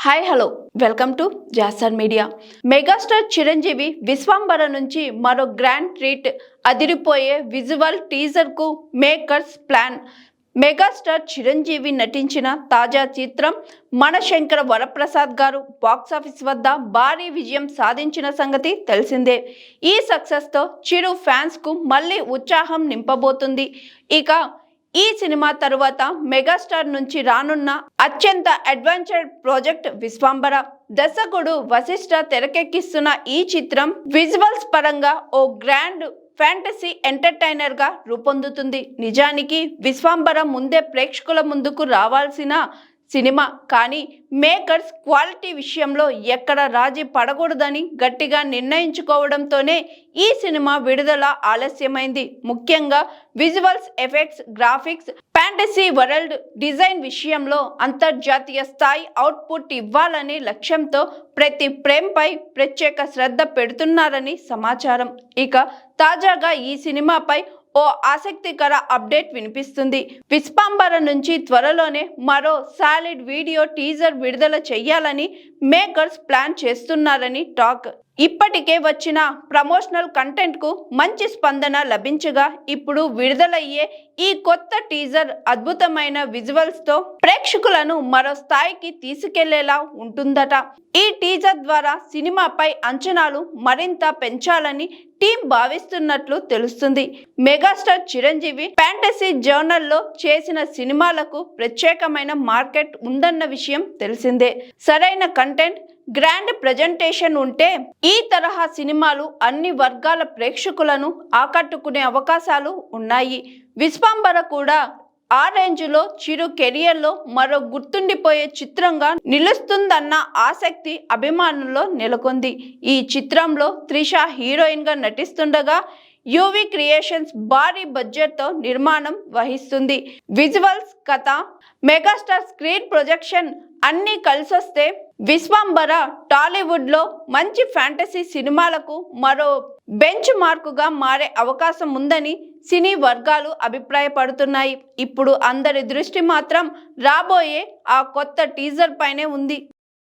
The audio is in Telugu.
హాయ్ హలో వెల్కమ్ టు జాసర్ మీడియా మెగాస్టార్ చిరంజీవి విశ్వంబర నుంచి మరో గ్రాండ్ ట్రీట్ అదిరిపోయే విజువల్ టీజర్కు మేకర్స్ ప్లాన్ మెగాస్టార్ చిరంజీవి నటించిన తాజా చిత్రం మనశంకర వరప్రసాద్ గారు బాక్సాఫీస్ వద్ద భారీ విజయం సాధించిన సంగతి తెలిసిందే ఈ సక్సెస్తో చిరు ఫ్యాన్స్కు మళ్ళీ ఉత్సాహం నింపబోతుంది ఇక ఈ సినిమా తరువాత మెగాస్టార్ నుంచి రానున్న అత్యంత అడ్వెంచర్ ప్రాజెక్ట్ విశ్వాంబర. దర్శకుడు వశిష్ఠ తెరకెక్కిస్తున్న ఈ చిత్రం విజువల్స్ పరంగా ఓ గ్రాండ్ ఫ్యాంటసీ ఎంటర్టైనర్గా రూపొందుతుంది. నిజానికి విశ్వాంబర ముందే ప్రేక్షకుల ముందుకు రావాల్సిన సినిమా. కానీ మేకర్స్ క్వాలిటీ విషయంలో ఎక్కడ రాజీ పడకూడదని గట్టిగా నిర్ణయించుకోవడంతోనే ఈ సినిమా విడుదల ఆలస్యమైంది. ముఖ్యంగా visuals effects graphics fantasy world design విషయంలో అంతర్జాతీయ స్థాయి అవుట్పుట్ ఇవ్వాలనే లక్ష్యంతో ప్రతి ప్రేమ్పై ప్రత్యేక శ్రద్ధ పెడుతున్నారని సమాచారం. ఇక తాజాగా ఈ సినిమాపై ఓ ఆసక్తికర అప్డేట్ వినిపిస్తుంది. విస్పాంబర నుంచి త్వరలోనే మరో సాలిడ్ వీడియో టీజర్ విడుదల చేయాలని మేకర్స్ ప్లాన్ చేస్తున్నారని టాక్. ఇప్పటికే వచ్చిన ప్రమోషనల్ కంటెంట్కు మంచి స్పందన లభించగా ఇప్పుడు విడుదలయ్యే ఈ కొత్త టీజర్ అద్భుతమైన విజువల్స్తో ప్రేక్షకులను మరో స్థాయికి తీసుకెళ్ళేలా ఉంటుందట. ఈ టీజర్ ద్వారా సినిమాపై అంచనాలు మరింత పెంచాలని టీం భావిస్తున్నట్లు తెలుస్తుంది. మెగాస్టార్ చిరంజీవి ఫ్యాంటసీ జర్నల్లో చేసిన సినిమాలకు ప్రత్యేకమైన మార్కెట్ ఉందన్న విషయం తెలిసిందే. సరైన కంటెంట్ గ్రాండ్ ప్రజెంటేషన్ ఉంటే ఈ తరహా సినిమాలు అన్ని వర్గాల ప్రేక్షకులను ఆకట్టుకునే అవకాశాలు ఉన్నాయి. విశ్వాంబర కూడా ఆ రేంజ్లో చిరు కెరియర్లో మరో గుర్తుండిపోయే చిత్రంగా నిలుస్తుందన్న ఆసక్తి అభిమానుల్లో నెలకొంది. ఈ చిత్రంలో త్రిష హీరోయిన్గా నటిస్తుండగా యూవి క్రియేషన్స్ భారీ బడ్జెట్తో నిర్మాణం వహిస్తుంది. విజువల్స్ కథ మెగాస్టార్ స్క్రీన్ ప్రొజెక్షన్ అన్నీ కలిసొస్తే విశ్వంబర టాలీవుడ్లో మంచి ఫ్యాంటసీ సినిమాలకు మరో బెంచ్ మార్కుగా మారే అవకాశం ఉందని సినీ వర్గాలు అభిప్రాయపడుతున్నాయి. ఇప్పుడు అందరి దృష్టి మాత్రం రాబోయే ఆ కొత్త టీజర్ పైనే ఉంది.